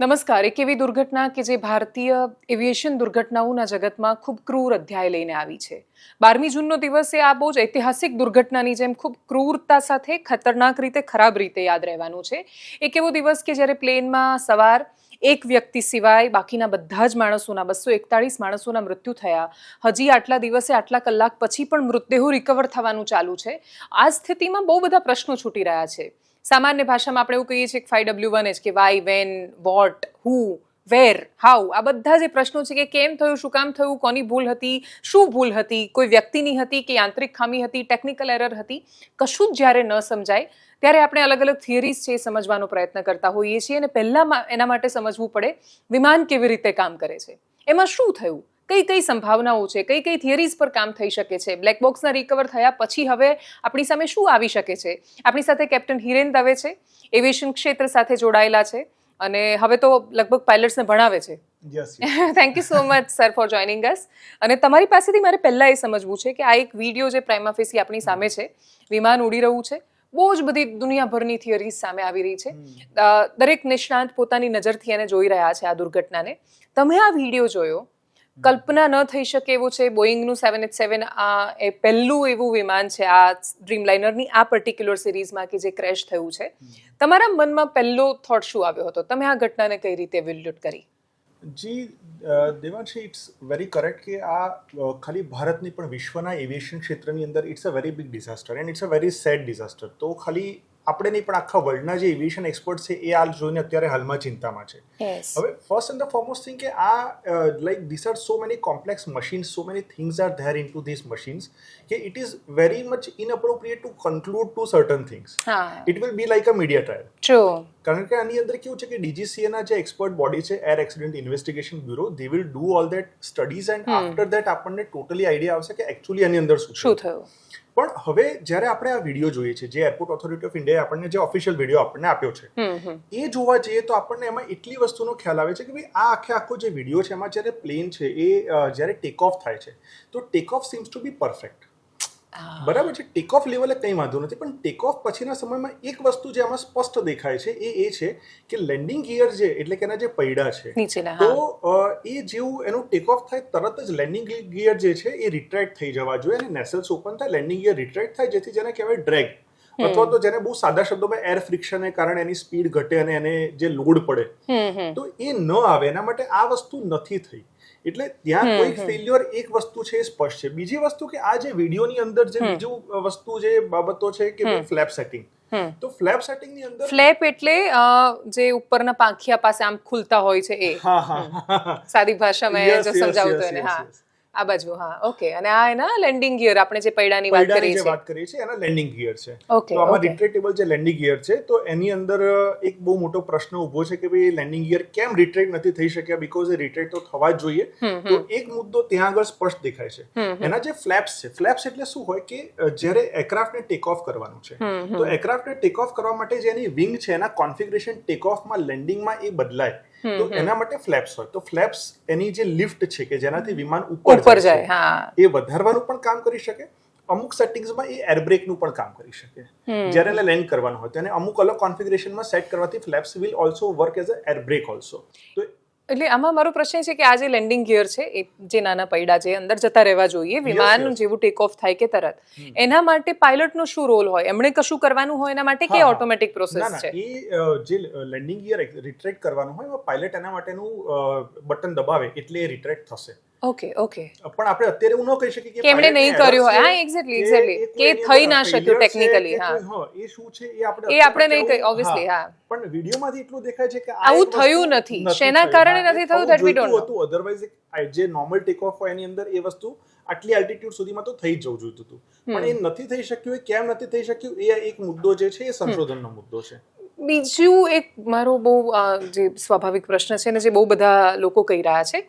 નમસ્કાર. એક એવી દુર્ઘટના કે જે ભારતીય એવિએશન દુર્ઘટનાઓના જગતમાં ખૂબ ક્રૂર અધ્યાય લઈને આવી છે. બારમી જૂનનો દિવસ એ આ બહુ જ ઐતિહાસિક દુર્ઘટનાની જેમ ખૂબ ક્રૂરતા સાથે, ખતરનાક રીતે, ખરાબ રીતે યાદ રહેવાનું છે. એક એવો દિવસ કે જ્યારે પ્લેનમાં સવાર એક વ્યક્તિ સિવાય બાકીના બધા જ માણસોના, બસો એકતાળીસ માણસોના મૃત્યુ થયા. હજી આટલા દિવસે, આટલા કલાક પછી પણ મૃતદેહો રિકવર થવાનું ચાલુ છે. આ સ્થિતિમાં બહુ બધા પ્રશ્નો છૂટી રહ્યા છે. સામાન્ય ભાષામાં આપણે એવું કહીએ છીએ કે ફાઈવ ડબલ્યુ વન એચ કે why when what who where how આ બધા જે પ્રશ્નો છે કે કેમ થયું, શું કામ થયું, કોની ભૂલ હતી, શું ભૂલ હતી, કોઈ વ્યક્તિની હતી કે યાંત્રિક ખામી હતી ટેકનિકલ એરર હતી, કશું જ જ્યારે ન સમજાય, ત્યારે આપણે અલગ અલગ થિયરીઝ છે એ સમજવાનો પ્રયત્ન કરતા હોઈએ છીએ અને પહેલાં એના માટે સમજવું પડે વિમાન કેવી રીતે કામ કરે છે. એમાં શું થયું? કઈ કઈ સંભાવનાઓ છે? કઈ કઈ થિયરીઝ પર કામ થઈ શકે છે? બ્લેક બોક્સના રિકવર થયા પછી હવે આપણી સામે શું આવી શકે છે? આપણી સાથે કેપ્ટન હિરેન દવે છે એવિએશન ક્ષેત્ર સાથે જોડાયેલા છે અને હવે તો લગભગ પાયલટ્સને ભણાવે છે. Thank you so much sir for joining us અને તમારી પાસેથી મારે પહેલાં એ સમજવું છે કે આ એક વીડિયો જે પ્રાઇમાફેસી આપણી સામે છે વિમાન ઉડી રહ્યું છે બહુ જ બધી દુનિયાભરની થિયરીઝ સામે આવી રહી છે. દરેક નિષ્ણાંત પોતાની નજરથી એને જોઈ રહ્યા છે આ દુર્ઘટનાને. તમે આ વીડિયો જોયો કલ્પના ન થઈ શકે એવું છે. બોઈંગનું સેવન એટ સેવન આ એ પહેલું એવું વિમાન છે આ ડ્રીમલાઇનરની આ પર્ટિક્યુલર સિરીઝમાં કે જે ક્રેશ થયું છે. તમારા મનમાં પહેલો થોટ શું આવ્યો હતો? તમે આ ઘટનાને કઈ રીતે વિલ્યુટ કરી? જી દેવાંશી ઇટ્સ વેરી કરેક્ટ કે આ ખાલી ભારતની પણ વિશ્વના એવિએશન ક્ષેત્રની અંદર it's a very big disaster and it's a very sad disaster તો ખાલી આપણે નહીં પણ આખા વર્લ્ડના જે એવિએશન એક્સપર્ટ છે એ આ જોઈને અત્યારે હાલમાં ચિંતામાં છે. હવે first and the foremost thing કે આ like this are so many complex machines so many things are there into this machines કે it is very much inappropriate to conclude to certain things it will be like a media trial કારણ કે આની અંદર કેવું છે કે ડીજીસીએના જે એક્સપર્ટ બોડી છે air accident investigation bureau they will do all that studies and after that આપણને ટોટલી આઈડિયા આવશે કે એકચ્યુઅલી આની અંદર શું શું થયું? પણ હવે જ્યારે આપણે આ વીડિયો જોઈએ છે જે એરપોર્ટ ઓથોરિટી ઓફ ઇન્ડિયાએ આપણને જે ઓફિશિયલ વીડિયો આપણને આપ્યો છે એ જોવા જઈએ તો આપણને એમાં એટલી વસ્તુનો ખ્યાલ આવે છે કે ભાઈ આ આખે આખો જે વીડિયો છે એમાં જ્યારે પ્લેન છે એ જ્યારે ટેક ઓફ થાય છે તો take off seems to be perfect બરાબર છે ટેક ઓફ લેવલે કંઈ વાંધો નથી પણ ટેક ઓફ પછીના સમયમાં એક વસ્તુ જે આમાં સ્પષ્ટ દેખાય છે એ એ છે કે લેન્ડિંગ ગિયર જે એટલે કે એના જે પૈડા છે તો એ જેવું એનું ટેક ઓફ થાય તરત જ લેન્ડિંગ ગિયર જે છે એ રિટ્રેક્ટ થઈ જવા જોઈએ અને નેસલ્સ ઓપન થાય લેન્ડિંગ ગિયર રિટ્રેક્ટ થાય જેથી જેને કહેવાય ડ્રેગ અથવા તો જેને બહુ સાદા શબ્દોમાં એર ફ્રિક્શનને કારણે એની સ્પીડ ઘટે અને એને જે લોડ પડે. તો એ ન આવે એના માટે આ વસ્તુ નથી થઈ. એટલે ત્યાં કોઈક ફેલ્યોર એક વસ્તુ છે એ સ્પષ્ટ છે. બીજી વસ્તુ કે આ જે વિડીયોની અંદર જે બીજું વસ્તુ જે બાબતો છે કે ફ્લેપ સેટિંગ તો ફ્લેપ સેટિંગની અંદર ફ્લેપ એટલે જે ઉપરના પાંખિયા પાસે આમ ખુલતા હોય છે એ. હા હા સાદી ભાષામાં જો સમજાવું તો એને હા. આ બાજુ હા ઓકે અને આ એના લેન્ડિંગ ગિયર આપણે જે પૈડાની વાત કરી છીએ. વાત કરી છે એના લેન્ડિંગ ગિયર છે. તો આમાં. રિટ્રેક્ટેબલ જે લેન્ડિંગ ગિયર છે તો એની અંદર એક બહુ મોટો પ્રશ્ન ઊભો છે કે ભાઈ લેન્ડિંગ ગિયર કેમ રિટ્રેક્ટ નથી થઈ શક્યા? બીકોઝ એ રિટ્રેક્ટ તો થવા જ જોઈએ. તો એક મુદ્દો ત્યાં આગળ સ્પષ્ટ દેખાય છે. એના જે ફ્લેપ્સ છે ફ્લેપ્સ એટલે શું હોય કે જ્યારે એરક્રાફ્ટને ટેક ઓફ કરવાનું છે તો એરક્રાફ્ટને ટેક ઓફ કરવા માટે જે એની વિંગ છે એના કોન્ફિગરેશન ટેક ઓફમાં લેન્ડિંગમાં એ બદલાય. તો એના માટે ફ્લેપ્સ હોય. તો ફ્લેપ્સ એની જે લિફ્ટ છે કે જેનાથી વિમાન ઉપર જાય એ વધારવાનું પણ કામ કરી શકે. અમુક સેટિંગ્સમાં એ એરબ્રેકનું પણ કામ કરી શકે. જ્યારે એને લેન્ડ કરવાનું હોય. તો એને અમુક અલગ કોન્ફિગરેશનમાં સેટ કરવાથી flaps will also work as a airbrake also તો એટલે આમાં મારો પ્રશ્ન છે કે આ જે લેન્ડિંગ ગિયર છે એ જે નાના પૈડા છે અંદર જતા રહેવા જોઈએ વિમાન જેવું ટેક ઓફ થાય કે તરત એના માટે પાયલટનો શું રોલ હોય? એમણે કશું કરવાનું હોય એના માટે કે. ઓટોમેટિક પ્રોસેસ છે? એ જે લેન્ડિંગ ગિયર રિટ્રેક્ટ કરવાનું હોય પાયલટ એના માટેનું બટન દબાવે એટલે એ રિટ્રેક્ટ થશે. ઓકે ઓકે પણ આપણે અત્યારે એવું ન કહી શકીએ કે એમણે નહીં કર્યું હોય. હા, એક્ઝેક્ટલી એક્ઝેક્ટલી કે થઈ ના શક્યું કે હા. એ શું છે એ આપણે એ આપણે નહીં કહી, ઓબવિયસલી હા. પણ વિડીયોમાંથી એટલું દેખાય છે કે આવું થયું નથી. શેના કારણે નથી થયું that we don't know otherwise જે નોર્મલ ટેક ઓફ હોય એની અંદર એ વસ્તુ આટલી આલ્ટિટ્યુડ સુધીમાં તો થઈ જવું જોઈતું હતું. પણ એ નથી થઈ શક્યું એ કેમ નથી થઈ શક્યું એ એક મુદ્દો જે છે એ સંશોધનનો મુદ્દો છે. બીજું એક મારો બહુ જે સ્વાભાવિક પ્રશ્ન છે ને જે બહુ બધા લોકો કહી રહ્યા છે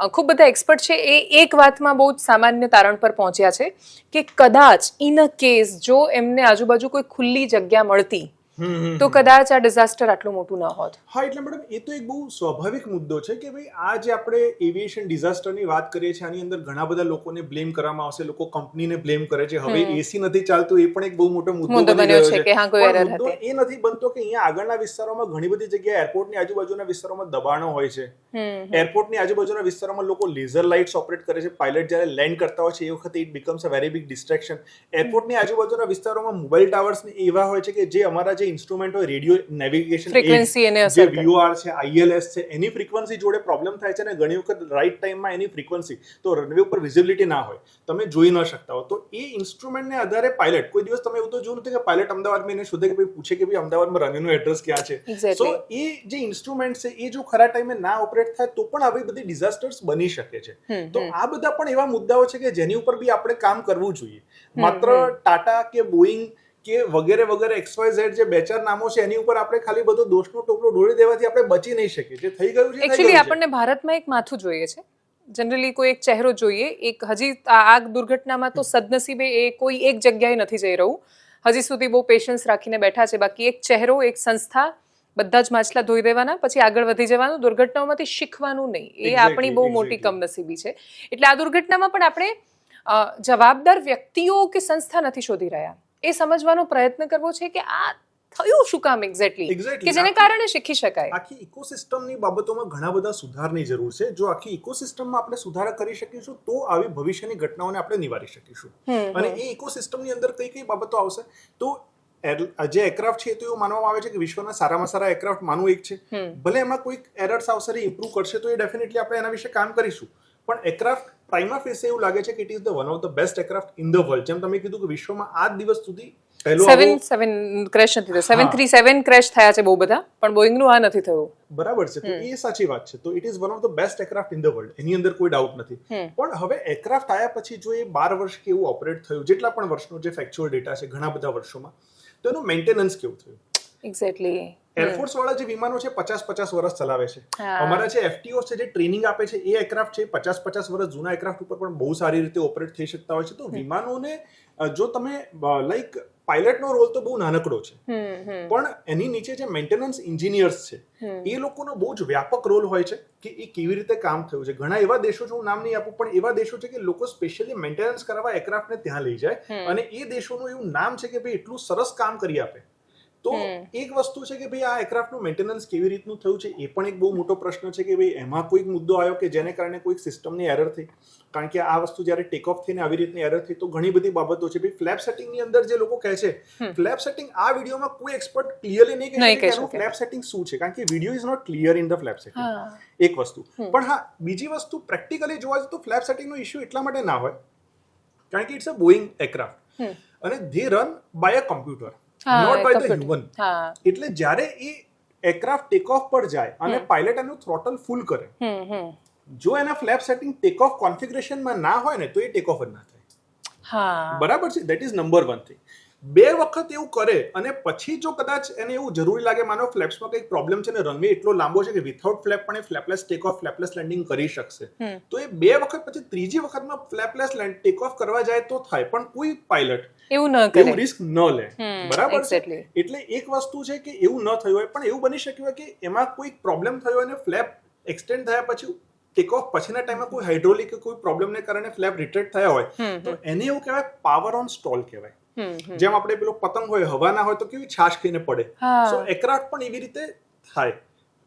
ખૂબ બધા એક્સપર્ટ છે, એ એક વાતમાં બહુ જ સામાન્ય તારણ પર પહોંચ્યા છે કે કદાચ ઇન અ કેસ જો એમને આજુબાજુ કોઈ ખુલ્લી જગ્યા મળતી તો કદાચ આ ડિઝાસ્ટર આટલું મોટું ન હોત. હા એટલે મેડમ એ તો એક બહુ સ્વાભાવિક મુદ્દો છે કે ભાઈ આ જે આપણે એવિએશન ડિઝાસ્ટરની વાત કરીએ છીએ આની અંદર ઘણા બધા લોકોને બ્લેમ કરવામાં આવશે લોકો કંપનીને બ્લેમ કરે છે. હવે એસી નથી ચાલતું એ પણ એક બહુ મોટો મુદ્દો બન્યો છે કે હા, કોઈ એરર હતી. એ નથી બનતો કે અહીંયા આગળના વિસ્તારોમાં ઘણી બધી જગ્યાએ એરપોર્ટની આજુબાજુના વિસ્તારોમાં દબાણો હોય છે. એરપોર્ટની આજુબાજુના વિસ્તારોમાં લોકો લેઝર લાઇટ્સ ઓપરેટ કરે છે. પાયલટ જ્યારે લેન્ડ કરતા હોય છે એ વખતે it becomes a very big distraction એરપોર્ટની આજુબાજુના વિસ્તારોમાં મોબાઈલ ટાવર્સ એવા હોય છે કે જે અમારા જે ઇન્સ્ટ્રુમેન્ટ હોય રેડિયો નેવિગેશન એને જે VOR છે આઈએલએસ છે એની ફ્રીક્વન્સી જોડે પ્રોબ્લેમ થાય છે અને ઘણી વખત રાઈટ ટાઈમમાં એની ફ્રીક્વન્સી તો રનવે ઉપર વિઝિબિલિટી ના હોય. તમે જોઈ ન શકતા હો. તો એ ઇન્સ્ટ્રુમેન્ટને આધારે પાયલટ કોઈ દિવસ તમે એવું તો જોયું નથી કે પાયલટ અમદાવાદમાં એને શોધે કે ભાઈ પૂછે કે ભાઈ અમદાવાદમાં રનવેનું એડ્રેસ ક્યાં છે. સો એ જે ઇન્સ્ટ્રુમેન્ટ છે એ જો ખરા ટાઈમે ના ઓપરેટ થાય તો પણ આવી બધી ડિઝાસ્ટર્સ બની શકે છે. તો આ બધા પણ એવા મુદ્દાઓ છે કે જેની ઉપર બી આપણે કામ કરવું જોઈએ. માત્ર ટાટા કે બોઈંગ કે વગેરે વગેરે XYZ જે બે ચાર નામો છે એની ઉપર આપણે ખાલી બધો દોષનો ટોપલો ઢોળી દેવાથી આપણે બચી નહીં શકીએ. જે થઈ ગયું છે એકચ્યુઅલી આપણને ભારતમાં એક માથું જોઈએ છે. જનરલી કોઈ એક ચહેરો જોઈએ. એક હજી આગ દુર્ઘટનામાં તો સદનસીબે એ કોઈ એક જગ્યાએ નથી જઈ રહ્યું હજી સુધી બહુ પેશન્સ રાખીને બેઠા છે. બાકી એક ચહેરો એક સંસ્થા બધા જ માછલા ધોઈ દેવાના પછી આગળ વધી જવાનું દુર્ઘટનાઓમાંથી શીખવાનું નહીં. એ આપણી બહુ મોટી કમનસીબી છે. એટલે આ દુર્ઘટનામાં પણ આપણે જવાબદાર વ્યક્તિઓ કે સંસ્થા નથી શોધી રહ્યા. એ સમજવાનો પ્રયત્ન કરવો છે કે આ થયું શું કામ એક્ઝેક્ટલી. કે જેને કારણે શીખી શકાય. આખી ઇકોસિસ્ટમની બાબતોમાં ઘણા બધા સુધારની જરૂર છે. જો આખી ઇકોસિસ્ટમમાં આપણે સુધારા કરી શકીશું તો આવી ભવિષ્યની ઘટનાઓને આપણે નિવારી શકીશું. અને એ ઇકોસિસ્ટમની અંદર કઈ કઈ બાબતો આવશે? તો જે એરક્રાફ્ટ છે તો એવું માનવામાં આવે છે કે વિશ્વના સારામાં સારા એરક્રાફ્ટ માનું એક છે. ભલે એમાં કોઈક એરર્સ આવશે ઇમ્પ્રુવ કરશે તો એ ડેફિનેટલી આપણે એના વિશે કામ કરીશું. પણ એરક્રાફ્ટ પ્રાઇમા ફેસે એવું લાગે છે કે it is the one of the best aircraft in the world જેમ તમે કીધું કે વિશ્વમાં આ દિવસ સુધી સેવન સેવન ક્રેશ નથી થયું. સેવન થ્રી સેવન ક્રેશ થયા છે બહુ બધા પણ બોઈંગનું આ નથી થયું. બરાબર છે. તો એ સાચી વાત છે. તો it is one of the best aircraft in the world એની અંદર કોઈ ડાઉટ નથી. પણ હવે એરક્રાફ્ટ આવ્યા પછી જો એ બાર વર્ષ કે એવું ઓપરેટ થયું જેટલા પણ વર્ષનો જે ફેક્ચ્યુઅલ ડેટા છે ઘણા બધા વર્ષોમાં તો એનું મેન્ટેનન્સ કેવું થયું? એક્ઝેક્ટલી એરફોર્સ વાળા જે વિમાનો છે પચાસ પચાસ વર્ષ ચલાવે છે. અમારા જે એફટીઓ છે જે ટ્રેનિંગ આપે છે એ એરક્રાફ્ટ છે પચાસ પચાસ વર્ષ જૂના એરક્રાફ્ટ ઉપર પણ બહુ સારી રીતે ઓપરેટ થઈ શકતા હોય છે. તો વિમાનોને જો તમે લાઈક પાયલટનો રોલ તો બહુ નાનકડો છે. પણ એની નીચે જે મેન્ટેનન્સ ઇન્જિનિયર્સ છે એ લોકોનો બહુ જ વ્યાપક રોલ હોય છે કે એ કેવી રીતે કામ થયું છે. ઘણા એવા દેશો છે હું નામ નહીં આપું પણ એવા દેશો છે કે લોકો સ્પેશિયલી મેન્ટેનન્સ કરાવવા એરક્રાફ્ટને ત્યાં લઈ જાય અને એ દેશોનું એવું નામ છે કે ભાઈ એટલું સરસ કામ કરી આપે. તો એક વસ્તુ છે કે ભાઈ આ એરક્રાફ્ટનું મેન્ટેનન્સ કેવી રીતનું થયું છે એ પણ એક બહુ મોટો પ્રશ્ન છે કે ભાઈ એમાં કોઈક મુદ્દો આવ્યો કે જેને કારણે કોઈક સિસ્ટમની એરર થઈ? કારણ કે આ વસ્તુ જ્યારે ટેક ઓફ થઈને આવી રીતની એરર થઈ તો ઘણી બધી બાબતો છે. ભાઈ ફ્લેપ સેટિંગની અંદર જે લોકો કહે છે ફ્લેપ સેટિંગ આ વિડીયોમાં કોઈ એક્સપર્ટ ક્લિયરલી નહીં કહે શકે. ફ્લેપ સેટિંગ શું છે. કારણ કે video is not clear in the flap setting એક વસ્તુ. પણ હા બીજી વસ્તુ પ્રેક્ટિકલી જોવા જઈએ તો ફ્લેપ સેટિંગનો ઇશ્યુ એટલા માટે ના હોય. કારણ કે ઇટ્સ અ બોઈંગ એરક્રાફ્ટ અને they run by a computer not by the human એટલે જ્યારે એ એરક્રાફ્ટ ટેક ઓફ પર જાય અને પાયલટ એનું થ્રોટલ ફૂલ કરે. જો એના ફ્લેપ સેટિંગ ટેક ઓફ કોન્ફિગરેશનમાં ના હોય ને તો એ ટેક ઓફ જ ના થાય. બરાબર છે? That is number one thing બે વખત એવું કરે અને પછી જો કદાચ એને એવું જરૂરી લાગે માનો ફ્લેપ્સમાં કંઈક પ્રોબ્લેમ છે ને રનવે એટલો લાંબો છે કે વિથઆઉટ ફ્લેપ પણ એ flapless take off flapless landing કરી શકશે. તો એ બે વખત પછી ત્રીજી વખતમાં ફ્લેપલેસ ટેક ઓફ કરવા જાય તો થાય. પણ કોઈ પાયલટ એવું ન એવું રિસ્ક ન લે. બરાબર છે? એટલે એક વસ્તુ છે કે એવું ન થયું હોય પણ એવું બની શક્યું હોય કે એમાં કોઈ પ્રોબ્લેમ થયો અને ફ્લેપ એક્સટેન્ડ થયા પછી ટેક ઓફ પછીના ટાઈમમાં કોઈ હાઇડ્રોલિક કે કોઈ પ્રોબ્લેમને કારણે ફ્લેપ રિટ્રેક્ટ થયા હોય તો એને એવું કહેવાય પાવર ઓન સ્ટોલ કહેવાય. જેમ આપણે પેલો પતંગ હોય હવાના હોય તો કેવી છાશ ખાઈને પડે. સો એક્રાફ્ટ પણ એવી રીતે થાય.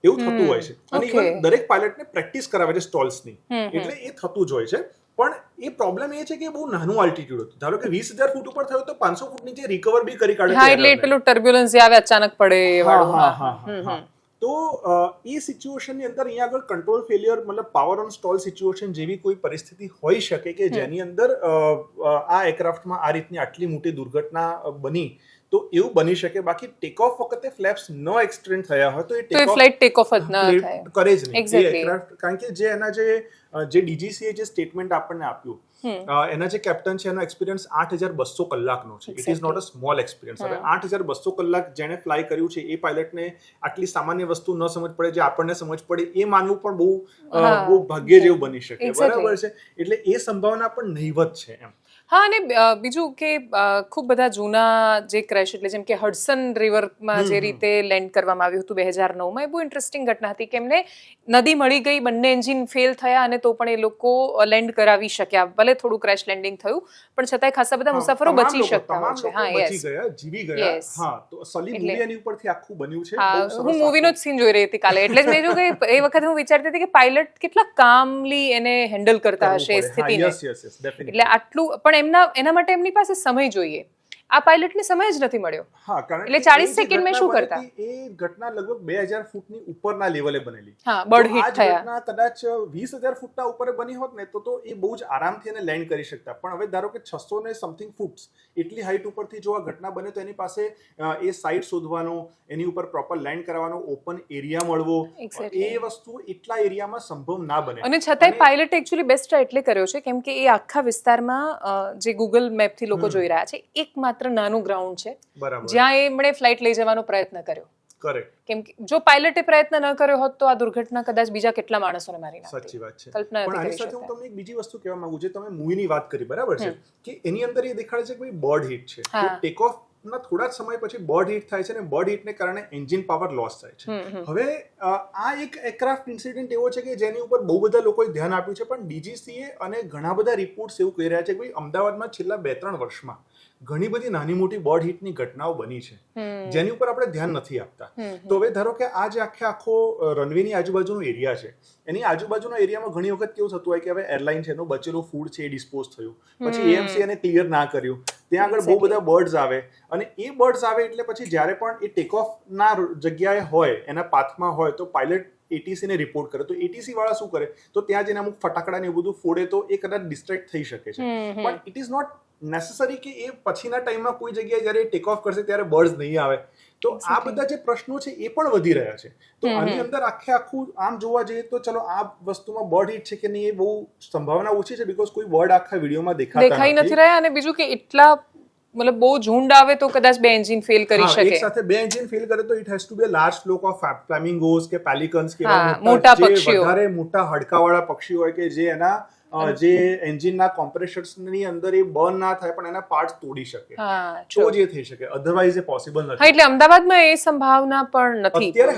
એવું થતું હોય છે. અને. દરેક પાયલટને પ્રેક્ટિસ કરાવે છે સ્ટોલ્સની એટલે એ થતું જ હોય છે. પણ એ પ્રોબ્લેમ એ છે કે બહુ નાનું આલ્ટિટ્યુડ હતું. ધારો કે વીસ હજાર ફૂટ ઉપર થયો તો પાંચસો ફૂટ નીચે રિકવર બી કરી કાઢે હા એટલે પેલું ટર્બ્યુલન્સ જે આવે અચાનક પડે એ હા, વાળું. હા, હા. તો એ સિચ્યુએશનની અંદર અહીંયા આગળ કંટ્રોલ ફેલિયર મતલબ પાવર ઓન સ્ટોલ સિચ્યુએશન જેવી કોઈ પરિસ્થિતિ હોઈ શકે કે જેની અંદર આ એરક્રાફ્ટમાં આ રીતની આટલી મોટી દુર્ઘટના બની તો એવું બની શકે બાકી ટેક ઓફ વખતે ફ્લેપ્સ ન એક્સટેન્ડ થયા હોય તો એ take off flight take off જ ન થાય. કરે જ નહીં. એરક્રાફ્ટ કારણ કે જે એના જે જે ડીજીસીએ જે સ્ટેટમેન્ટ આપણને આપ્યું એના જે કેપ્ટન છે એનો એક્સપિરિયન્સ આઠ હજાર બસો કલાકનો છે. It is not a small experience હવે આઠ હજાર બસો કલાક જેણે ફ્લાય કર્યું છે એ પાયલટને આટલી સામાન્ય વસ્તુ ન સમજ પડે જે આપણને સમજ પડે એ માનવું પણ બહુ બહુ ભાગ્ય જેવું બની શકે. બરાબર છે? એટલે એ સંભાવના પણ નહીવત છે એમ. હા અને બીજું કે ખૂબ બધા જૂના જે ક્રેશ એટલે જેમ કે હડસન રિવરમાં જે રીતે લેન્ડ કરવામાં આવ્યું હતું બે હજાર નવમાં એ બહુ ઇન્ટરેસ્ટિંગ ઘટના હતી કે એમને નદી મળી ગઈ બંને એન્જિન ફેલ થયા અને તો પણ એ લોકો લેન્ડ કરાવી શક્યા. ભલે થોડું ક્રેશ લેન્ડિંગ થયું પણ છતાંય ખાસા બધા મુસાફરો બચી શકતા હોય છે. હા યસ જીવી ગયા. હા તો સલીમ એટલે- મૂવી ઉપરથી આખું બન્યું છે હા હું મૂવીનો જ સીન જોઈ રહી હતી કાલે. એટલે જ મેં જો કે એ વખતે હું વિચારતી હતી કે પાયલટ કેટલા કામલી એને હેન્ડલ કરતા હશે સ્થિતિને. એટલે આટલું પણ એમના એના માટે એમની પાસે સમય જોઈએ. આ પાયલટને સમય જ નથી મળ્યો. હા કારણ એટલે કે 40 એ જે શું કરતા? એ ઘટના લગભગ બે હજાર ફૂટની ઉપરના લેવલે બનેલી. હા બર્ડ હિટ થયા. ઘટના કદાચ વીસ હજાર ફૂટના ઉપર બની હોત ને તો તો એ બહુ જ આરામથી એને લેન્ડ કરી શકતા. પણ હવે ધારો કે છસો ને સમથિંગ ફૂટ્સ એટલી હાઈટ ઉપરથી જો આ ઘટના બને તો એની પાસે એ સાઇટ શોધવાનો એની ઉપર પ્રોપર લેન્ડ કરવાનો ઓપન એરિયા મળવો એ વસ્તુ એટલા એરિયામાં સંભવ ના બને. અને છતાંય પાયલટ એકચ્યુઅલી બેસ્ટ એટલે કર્યો છે કેમ કે એ આખા વિસ્તારમાં જે ગૂગલ મેપથી લોકો જોઈ રહ્યા છે એકમાત્ર નાનું ગ્રાઉન્ડ છે. જ્યાં એમણે ફ્લાઇટ લઈ જવાનો પ્રયત્ન કર્યો. કેમ કે જો પાયલટે પ્રયત્ન ન કર્યો હોત તો આ દુર્ઘટના કદાચ બીજા કેટલા માણસોને મારી નાખતી. સાચી વાત છે. કલ્પના પણ આની સાથે હું તમને એક બીજી વસ્તુ કહેવા માંગુ છું તમે મૂવીની વાત કરી બરાબર છે? કે એની અંદર એ દેખાડે છે કે ભાઈ બર્ડ હિટ છે. ટેક ઓફ ના થોડા જ સમય પછી બર્ડ હિટ થાય છે અને બર્ડ હિટને કારણે એન્જિન પાવર લોસ થાય છે. હવે આ એક એરક્રાફ્ટ ઇન્સિડન્ટ એવો છે કે જેની ઉપર બહુ બધા લોકોએ ધ્યાન આપ્યું છે પણ ડીજીસીએ અને ઘણા બધા રિપોર્ટ્સ એવું કહી રહ્યા છે કે અમદાવાદમાં છેલ્લા બે ત્રણ વર્ષમાં ઘણી બધી નાની મોટી બર્ડ હિટની ઘટનાઓ બની છે. જેની ઉપર આપણે ધ્યાન નથી આપતા. તો હવે ધારો કે આ જે આખે આખો રનવેની આજુબાજુનો એરિયા છે એની આજુબાજુના એરિયામાં ઘણી વખત કેવું થતું હોય કે હવે એરલાઇન છે એનું બચેલું ફૂડ છે એ ડિસ્પોઝ થયું. પછી એએમસી એને ક્લિયર ના કર્યું. ત્યાં આગળ બહુ બધા બર્ડ્સ આવે. અને એ બર્ડ્સ આવે એટલે પછી જ્યારે પણ એ ટેક ઓફ ના જગ્યાએ હોય એના પાથમાં હોય તો પાયલટ એટીસી ને રિપોર્ટ કરે. તો એટીસી વાળા શું કરે? તો ત્યાં જઈને અમુક ફટાકડા ને એવું બધું ફોડે તો એ કદાચ ડિસ્ટ્રેક્ટ થઈ શકે છે. પણ ઇટ ઇઝ નોટ નેસેસરી કે એ પછીના ટાઈમમાં કોઈ જગ્યાએ જ્યારે ટેક ઓફ કરશે ત્યારે બર્ડ્સ નહીં આવે. તો આ બધા જે પ્રશ્નો છે એ પણ વધી રહ્યા છે. તો આની અંદર આખે આખું આમ જોવા જઈએ તો ચલો આ વસ્તુમાં બર્ડ હિટ છે કે નહીં એ બહુ સંભાવના ઓછી છે બીકોઝ કોઈ બર્ડ આખા વિડીયોમાં દેખાઈ નથી. રહ્યા અને બીજું કે એટલા મતલબ બહુ ઝુંડ આવે તો કદાચ બે એન્જિન ફેલ કરી શકે. એક સાથે બે એન્જિન ફેલ કરે તો it has to be large flock of flamingos કે પેલિકન્સ કે મોટા પક્ષીઓ. વધારે મોટા હડકાવાળા પક્ષીઓ હોય કે જે એના જે એન્જિનના કોમ્પ્રેશર્સની અંદર એ બર્ન ના થાય પણ એના પાર્ટ તોડી શકે. તો જે થઈ શકે. અધરવાઇઝ એ પોસિબલ નથી. એટલે અમદાવાદમાં એ સંભાવના પણ નથી અત્યારે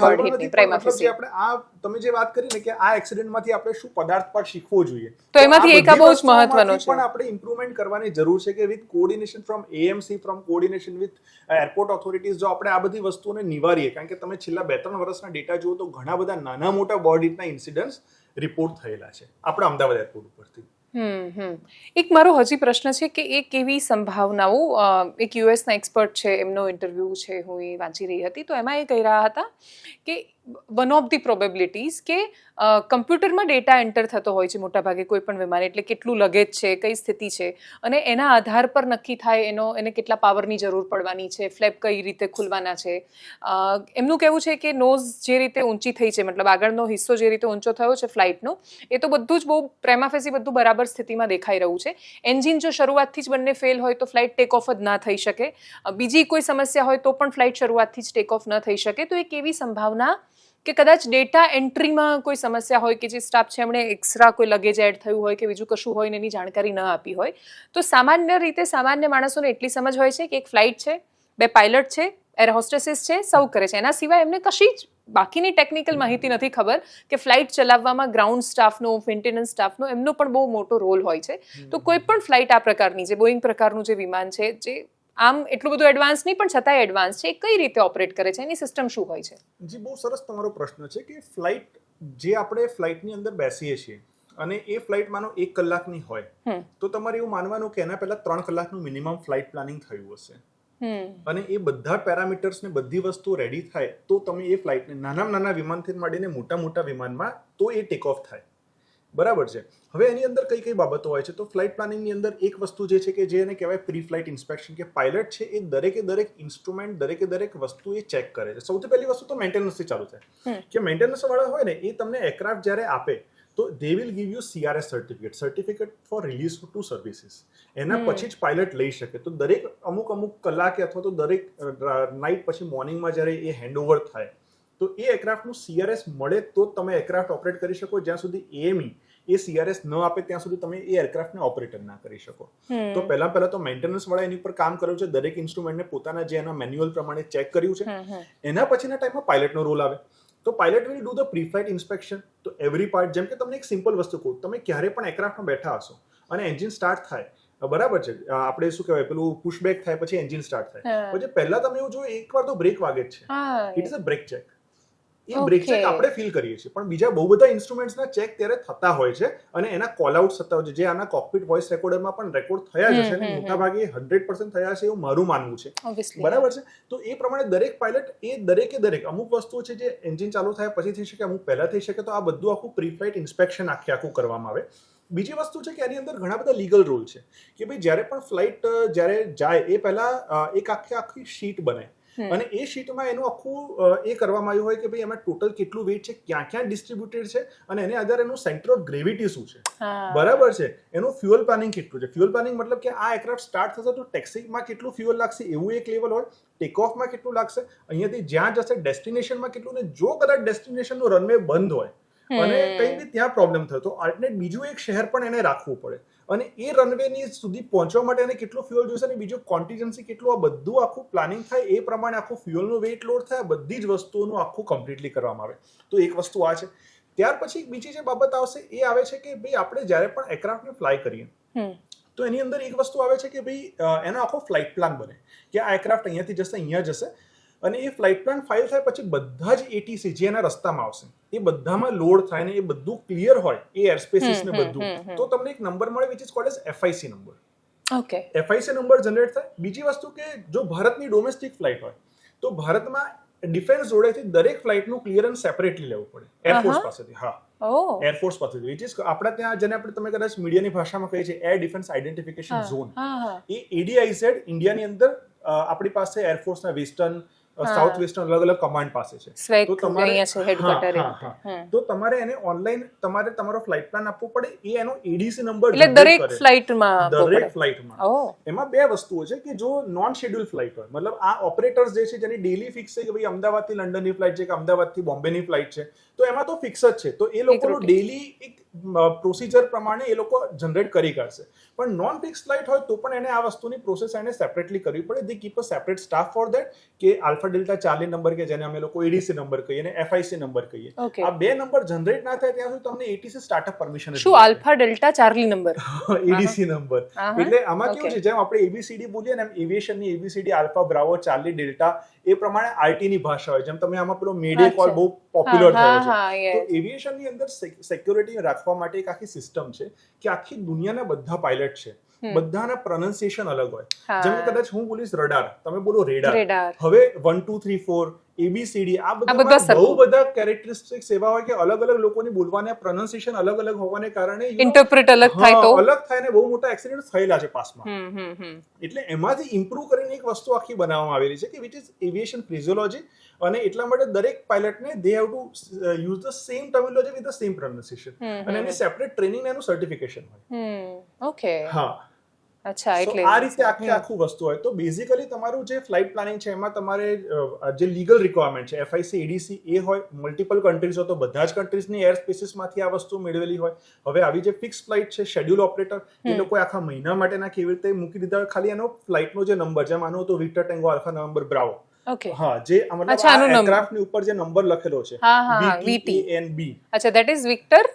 આપણે આ તમે જે વાત કરી ને કે આ એક્સિડન્ટમાંથી આપણે શું પદાર્થ પર શીખવો જોઈએ. તો એમાંથી એક આ બહુ જ મહત્વનો છે. પણ આપણે ઇમ્પ્રુવમેન્ટ કરવાની જરૂર છે કે with coordination from AMC from coordination with airport authorities જો આપણે આ બધી વસ્તુઓને નિવારીએ. કારણ કે તમે છેલ્લા બે ત્રણ વર્ષના ડેટા જુઓ તો ઘણા બધા નાના મોટા બોર્ડ ઇન્સિડન્ટ્સ રિપોર્ટ થયેલા છે. આપણા અમદાવાદ એરપોર્ટ ઉપરથી. એક મારો હજી પ્રશ્ન છે કે એક એવી સંભાવનાઓ એક યુએસના એક્સપર્ટ છે, એમનો ઇન્ટરવ્યૂ છે, હું એ વાંચી રહી હતી. તો એમાં એ કહી રહ્યા હતા કે વન ઓફ ધી પ્રોબેબિલિટીઝ કે કમ્પ્યુટરમાં ડેટા એન્ટર થતો હોય છે મોટાભાગે કોઈ પણ વિમાન એટલે કેટલું લગેજ છે, કઈ સ્થિતિ છે, અને એના આધાર પર નક્કી થાય એનો, એને કેટલા પાવરની જરૂર પડવાની છે, ફ્લેપ કઈ રીતે ખુલવાના છે. એમનું કહેવું છે કે નોઝ જે રીતે ઊંચી થઈ છે, મતલબ આગળનો હિસ્સો જે રીતે ઊંચો થયો છે ફ્લાઇટનો, એ તો બધું જ બહુ પ્રેમાફેસી બધું બરાબર સ્થિતિમાં દેખાઈ રહ્યું છે. એન્જિન જો શરૂઆતથી જ બંને ફેલ હોય તો ફ્લાઇટ ટેક ઓફ જ ના થઈ શકે. બીજી કોઈ સમસ્યા હોય તો પણ ફ્લાઇટ શરૂઆતથી જ ટેક ઓફ ન થઈ શકે. તો એક એવી સંભાવના કે કદાચ ડેટા એન્ટ્રીમાં કોઈ સમસ્યા હોય કે જે સ્ટાફ છે એમણે એક્સ્ટ્રા કોઈ લગેજ એડ થયું હોય કે બીજું કશું હોય ને એની જાણકારી ન આપી હોય તો સામાન્ય રીતે સામાન્ય માણસોને એટલી સમજ હોય છે કે એક ફ્લાઇટ છે બે પાયલટ છે એર હોસ્ટેસીસ છે સૌ કરે છે. એના સિવાય એમને કશી જ બાકીની ટેકનિકલ માહિતી નથી ખબર કે ફ્લાઇટ ચલાવવામાં ગ્રાઉન્ડ સ્ટાફનો મેન્ટેનન્સ સ્ટાફનો એમનો પણ બહુ મોટો રોલ હોય છે. તો કોઈ પણ ફ્લાઇટ આ પ્રકારની જે બોઈંગ પ્રકારનું જે વિમાન છે જે આમ એટલું બધું એડવાન્સ નહીં પણ છતાંય એડવાન્સ છે. એ કઈ રીતે ઓપરેટ કરે છે? એની સિસ્ટમ શું હોય છે? જી બહુ સરસ તમારો પ્રશ્ન છે કે ફ્લાઇટ જે આપણે ફ્લાઇટની અંદર બેસીએ છીએ અને એ ફ્લાઇટ માનો એક કલાકની હોય તો તમારે એવું માનવાનું કે એના પહેલા ત્રણ કલાકનું મિનિમમ ફ્લાઇટ પ્લાનિંગ થયું હશે. અને એ બધા પેરામીટર્સ ને બધી વસ્તુ રેડી થાય તો તમે એ ફ્લાઇટને નાનામાં નાના વિમાનથી માંડીને મોટા મોટા વિમાનમાં તો એ ટેક ઓફ થાય. બરાબર છે. હવે એની અંદર કઈ કઈ બાબતો હોય છે? તો ફ્લાઇટ પ્લાનિંગની અંદર એક વસ્તુ જે છે કે જે એને કહેવાય પ્રી ફ્લાઇટ ઇન્સ્પેક્શન કે પાયલટ છે એ દરેકે દરેક ઇન્સ્ટ્રુમેન્ટ દરેકે દરેક વસ્તુ એ ચેક કરે છે. સૌથી પહેલી વસ્તુ તો મેન્ટેનન્સથી ચાલુ થાય. કે મેન્ટેનન્સ વાળા હોય ને એ તમને એરક્રાફ્ટ જ્યારે આપે તો they will give you CRS certificate certificate for release to services એના પછી જ પાયલટ લઈ શકે. તો દરેક અમુક અમુક કલાકે અથવા તો દરેક નાઇટ પછી મોર્નિંગમાં જ્યારે એ હેન્ડઓવર થાય તો એ એરક્રાફ્ટનું સીઆરએસ મળે તો તમે એરક્રાફ્ટ ઓપરેટ કરી શકો જ્યાં સુધી એએમઈ એ સીઆરએસ ન આપે ત્યાં સુધી તમે એ એરક્રાફ્ટને ઓપરેટર ના કરી શકો. તો પહેલા પહેલા તો મેન્ટેનન્સ વાળા એની પર કામ કર્યું છે. દરેક ઇન્સ્ટ્રુમેન્ટને પોતાના જે એના મેન્યુઅલ પ્રમાણે ચેક કર્યું છે. એના પછીના ટાઈમમાં પાયલટનો રોલ આવે. તો pilot will do the pre flight inspection તો એવરી પાર્ટ જેમ કે તમને એક સિમ્પલ વસ્તુ કહું તમે ક્યારે પણ એરક્રાફ્ટમાં બેઠા હશો અને એન્જિન સ્ટાર્ટ થાય બરાબર છે? આપણે શું કહેવાય પેલું પુશબેક થાય પછી એન્જિન સ્ટાર્ટ થાય. પછી પહેલા તમે એવું જોયું એકવાર તો બ્રેક વાગે જ છે. It is a brake check A brake check આપણે ફીલ કરીએ છીએ. પણ બીજા બહુ બધા ઇન્સ્ટ્રુમેન્ટ્સના ચેક ત્યારે થતા હોય છે અને એના કોલ આઉટ થતા હોય છે. જે આના કોકપિટ વોઇસ રેકોર્ડરમાં પણ રેકોર્ડ થયા જ છે અને હમ, હમ, મોટા ભાગે હંડ્રેડ પર્સન્ટ થયા છે એવું મારું માનવું છે. બરાબર છે? તો એ પ્રમાણે દરેક પાયલટ એ દરેકે દરેક અમુક વસ્તુઓ છે જે એન્જિન ચાલુ થાય પછી થઈ શકે અમુક પહેલા થઈ શકે તો આ બધું આખું પ્રી ફ્લાઇટ ઇન્સ્પેક્શન આખે આખું કરવામાં આવે. બીજી વસ્તુ છે કે એની અંદર ઘણા બધા લીગલ રૂલ છે. કે ભાઈ જ્યારે પણ ફ્લાઇટ જ્યારે જાય એ પહેલા એક આખી આખી શીટ બને. અને એ શીટમાં એનું આખું એ કરવામાં આવ્યું હોય કે ભાઈ એમાં ટોટલ કેટલું વેઇટ છે ક્યાં ક્યાં ડિસ્ટ્રીબ્યુટેડ છે અને એને આધારે એનું સેન્ટર ઓફ ગ્રેવિટી શું છે? બરાબર છે? એનું ફ્યુઅલ પ્લાનિંગ કેટલું છે? ફ્યુઅલ પ્લાનિંગ મતલબ કે આ એરક્રાફ્ટ સ્ટાર્ટ થશે તો ટેક્સીમાં કેટલું ફ્યુઅલ લાગશે એવું એક લેવલ હોય ટેક ઓફમાં કેટલું લાગશે અહીંયાથી જ્યાં જશે ડેસ્ટિનેશનમાં કેટલું ને જો કદાચ ડેસ્ટિનેશનનો રનવે બંધ હોય અને. કંઈ બી ત્યાં પ્રોબ્લેમ થયો તો આલ્ટરનેટ બીજું એક શહેર પણ એને રાખવું પડે. અને એ રનવેની સુધી પહોંચવા માટે એને કેટલું ફ્યુઅલ જોઈશે અને બીજું કોન્ટિજન્સી કેટલું આ બધું આખું પ્લાનિંગ થાય એ પ્રમાણે આખું ફ્યુઅલનો વેઇટ લોડ થાય બધી જ વસ્તુઓનું આખું કમ્પ્લીટલી કરવામાં આવે. તો એક વસ્તુ આ છે. ત્યાર પછી બીજી જે બાબત આવશે એ આવે છે કે ભાઈ આપણે જ્યારે પણ એરક્રાફ્ટને ફ્લાય કરીએ તો એની અંદર એક વસ્તુ આવે છે કે ભાઈ એનો આખો ફ્લાઇટ પ્લાન બને. કે આ એરક્રાફ્ટ અહીંયાથી જશે અહીંયા જશે. અને એ ફ્લાઇટ પ્લાન ફાઇલ થાય પછી બધા જ એટીસી જે એના રસ્તામાં આવશે એ બધામાં લોડ થાય ને એ બધું ક્લિયર હોય એ એરસ્પેસીસ ને બધું. તો તમને એક નંબર મળે which is called as FIC number okay FIC number generate થાય બીજી વસ્તુ કે જો ભારતની ડોમેસ્ટિક ફ્લાઇટ હોય તો ભારતમાં ડિફેન્સ જોડેથી દરેક ફ્લાઇટનું ક્લિયરન્સ સેપરેટલી લેવું પડે એરફોર્સ પાસેથી હા. એરફોર્સ પાસેથી વિચ ઇઝ આપણા ત્યાં જેને આપણે તમે કદાચ મીડિયાની ભાષામાં કહીએ છીએ એર ડિફેન્સ આઇડેન્ટિફિકેશન ઝોન. એ એડીઆઈઝેડ ઇન્ડિયાની અંદર આપણી પાસે એરફોર્સના વેસ્ટર્ન. સાઉથ વેસ્ટર્ન અલગ અલગ કમાન્ડ પાસે છે. તો તમારે-. તો તમારે એને ઓનલાઈન તમારે તમારો ફ્લાઇટ પ્લાન આપવો પડે એ એનો એડીસી નંબર એટલે દરેક ફ્લાઇટમાં દરેક ફ્લાઇટમાં. એમાં બે વસ્તુઓ છે કે જો નોન શેડ્યુલ ફ્લાઇટ હોય મતલબ આ ઓપરેટર્સ જે છે જેની ડેલી ફિક્સ છે કે ભાઈ અમદાવાદથી લંડનની ફ્લાઇટ છે કે અમદાવાદથી બોમ્બેની ફ્લાઇટ છે તો એમાં તો ફિક્સ જ છે. તો એ લોકોનું ડેલી એક પ્રોસિજર પ્રમાણે એ લોકો જનરેટ કરી કાઢશે. પણ નોન ફિક્સ ફ્લાઇટ હોય તો પણ એને આ વસ્તુની પ્રોસેસ એને સેપરેટલી કરવી પડે. They keep a separate staff for that કે આલ્ફા ડેલ્ટા ચાર્લી નંબર કે જેને અમે લોકો એડીસી નંબર કહીએ અને એફઆઈસી નંબર કહીએ. આ બે નંબર જનરેટ ના થાય ત્યાં સુધી તમને એટીસી સ્ટાર્ટઅપ પરમિશન શું alpha delta Charlie number ADC number એટલે આમાં કેવું છે જેમ આપણે એબીસીડી બોલીએ ને એમ એવિએશનની ABCD alpha bravo Charlie delta એ પ્રમાણે આઈટીની ભાષા હોય. જેમ તમે આમાં પેલો મેડે. કોલ બહુ પોપ્યુલર થયો છે. તો એવિએશનની અંદર સિક્યોરિટી રાખવા માટે એક આખી સિસ્ટમ છે કે આખી દુનિયાના બધા પાયલટ છે. બધાના પ્રોનાઉન્સિએશન અલગ હોય. જેમ કદાચ હું બોલીશ રડાર તમે બોલો રેડાર હવે one two three four ABCD આ બધા બહુ બધા કેરેક્ટરિસ્ટિક્સ એવા હોય કે અલગ અલગ લોકોની બોલવાના પ્રોનાઉન્સિએશન અલગ અલગ હોવાને કારણે ઇન્ટરપ્રેટ અલગ થાય તો? અલગ થાય ને બહુ મોટા એક્સિડન્ટ થયેલા છે પાસમાં. એટલે એમાંથી ઇમ્પ્રુવ કરીને એક વસ્તુ આખી બનાવવામાં આવેલી છે કે વિચ ઇઝ એવિએશન ફિઝિયોલોજી અને એટલા માટે દરેક પાયલટને they have to use the same terminology with the same pronunciation અને એની સેપરેટ ટ્રેનિંગ એનું સર્ટિફિકેશન હોય. ઓકે હા. અચ્છા એટલે આ રીતે આખી આખું વસ્તુ હોય. તો બેઝિકલી તમારું જે ફ્લાઇટ પ્લાનિંગ છે એમાં તમારે જે લીગલ રિક્વાયરમેન્ટ છે એફઆઈસી એડીસી એ હોય. મલ્ટિપલ કન્ટ્રીઝ હોય તો બધા જ કન્ટ્રીઝની એર સ્પેસીસમાંથી આ વસ્તુ મેળવેલી હોય. હવે આવી જે ફિક્સ ફ્લાઇટ છે શેડ્યુલ ઓપરેટર એ લોકો આખા મહિના માટેના કેવી રીતે મૂકી દીધા? ખાલી એનો ફ્લાઇટનો જે નંબર છે માનો તો Victor tango alpha number bravo હા જે મતલબ. એરક્રાફ્ટની ઉપર જે નંબર લખેલો છે. હા, હા, હા, એન બી અચ્છા that is Victor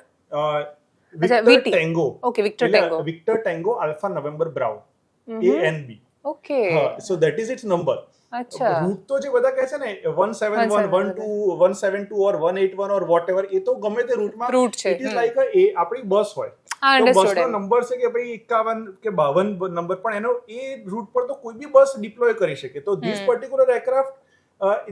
Victor. Tango okay Victor tango Victor tango alpha November brown A N B okay so that is it's number અચ્છા. રૂટ તો જે બધા કહે છે ને one seven one one two one seven two or one eight one or whatever એ તો ગમે તે રૂટમાં રૂટ છે, ઇટ ઇઝ લાઈક એ આપણી બસ હોય. તો બસનો નંબર છે કે ભાઈ એકાવન કે બાવન નંબર પણ એનો એ રૂટ પર તો કોઈ બી બસ ડિપ્લોય કરી શકે. તો ધીસ. પર્ટિક્યુલર એરક્રાફ્ટ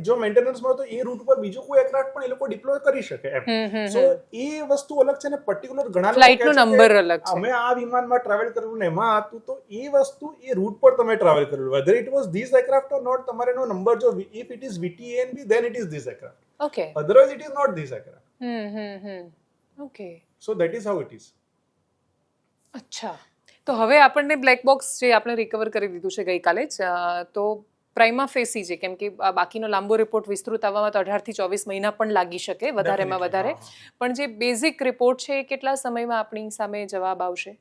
જો મેન્ટેનન્સમાં તો એ રૂટ પર બીજો કોઈ એરક્રાફ્ટ પણ એ લોકો ડિપ્લોય કરી શકે એમ. સો એ વસ્તુ અલગ છે ને પર્ટિક્યુલર ઘણા ફ્લાઇટ નો નંબર અલગ છે. અમે આ વિમાનમાં ટ્રાવેલ કરેલું ને એમાં હતું તો એ વસ્તુ એ રૂટ પર તમે ટ્રાવેલ કરેલું whether it was this aircraft or not તમારે એનો નંબર જો if it is VTN B then it is this aircraft okay otherwise it is not this aircraft hmm hmm hmm. Okay so that is how it is અચ્છા. તો હવે આપણને black box જે આપણે recover કરી દીધું છે ગઈકાલે જ તો પ્રાઇમા ફેસી છે કેમ કે બાકીનો લાંબો રિપોર્ટ વિસ્તૃત આવવામાં તો અઢારથી ચોવીસ મહિના પણ લાગી શકે વધારેમાં વધારે. પણ જે બેઝિક રિપોર્ટ છે એ કેટલા સમયમાં આપણી સામે જવાબ આવશે?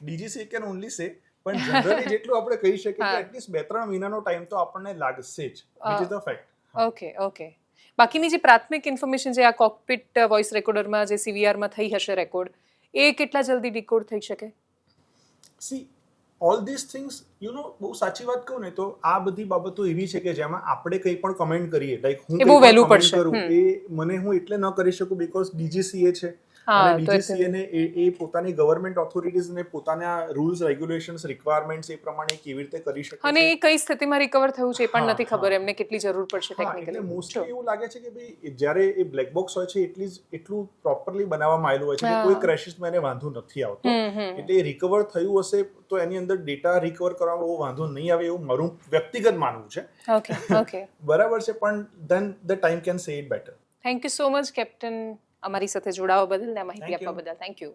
ડીજીસી કેન ઓનલી સે પણ જનરલી જેટલું આપણે કહી શકીએ કે એટલીસ્ટ બે ત્રણ મહિનાનો ટાઈમ તો આપણને લાગશે જ which is the fact okay okay. બાકીની જે પ્રાથમિક ઇન્ફોર્મેશન જે આ કોકપિટ વોઇસ રેકોર્ડરમાં જે સીવીઆરમાં થઈ હશે રેકોર્ડ એ કેટલા જલ્દી ડીકોડ થઈ શકે? See all this things you know બહુ સાચી વાત કહું ને તો આ બધી બાબતો એવી છે કે જેમાં આપણે કંઈ પણ કમેન્ટ કરીએ લાઈક હું કંઈ. કરું એ મને હું એટલે ન કરી શકું બીકોઝ ડીજીસીએ છે અને ડીજીસીએ ને એ પોતાની ગવર્મેન્ટ ઓથોરિટીઝ ને પોતાના રૂલ્સ રેગ્યુલેશન્સ રિક્વાયરમેન્ટ્સ એ પ્રમાણે કેવી રીતે કરી શકે અને એ કઈ સ્થિતિમાં રિકવર થયું છે એ પણ નથી ખબર એમને કેટલી જરૂર પડશે ટેકનિકલી મોસ્ટલી એવું લાગે છે કે ભાઈ જ્યારે એ બ્લેક બોક્સ હોય છે એટલી જ એટલું પ્રોપરલી બનાવવામાં આવેલું હોય છે કે. કોઈ ક્રેશિસમાં એને વાંધો નથી આવતો. એટલે એ રિકવર થયું હશે તો એની અંદર ડેટા રિકવર કરવામાં બહુ વાંધો નહીં આવે એવું મારું વ્યક્તિગત માનવું છે. ઓકે ઓકે બરાબર છે પણ then the time can say it better thank you so much captain અમારી સાથે જોડાવા બદલ ને માહિતી આપવા બદલ. Thank you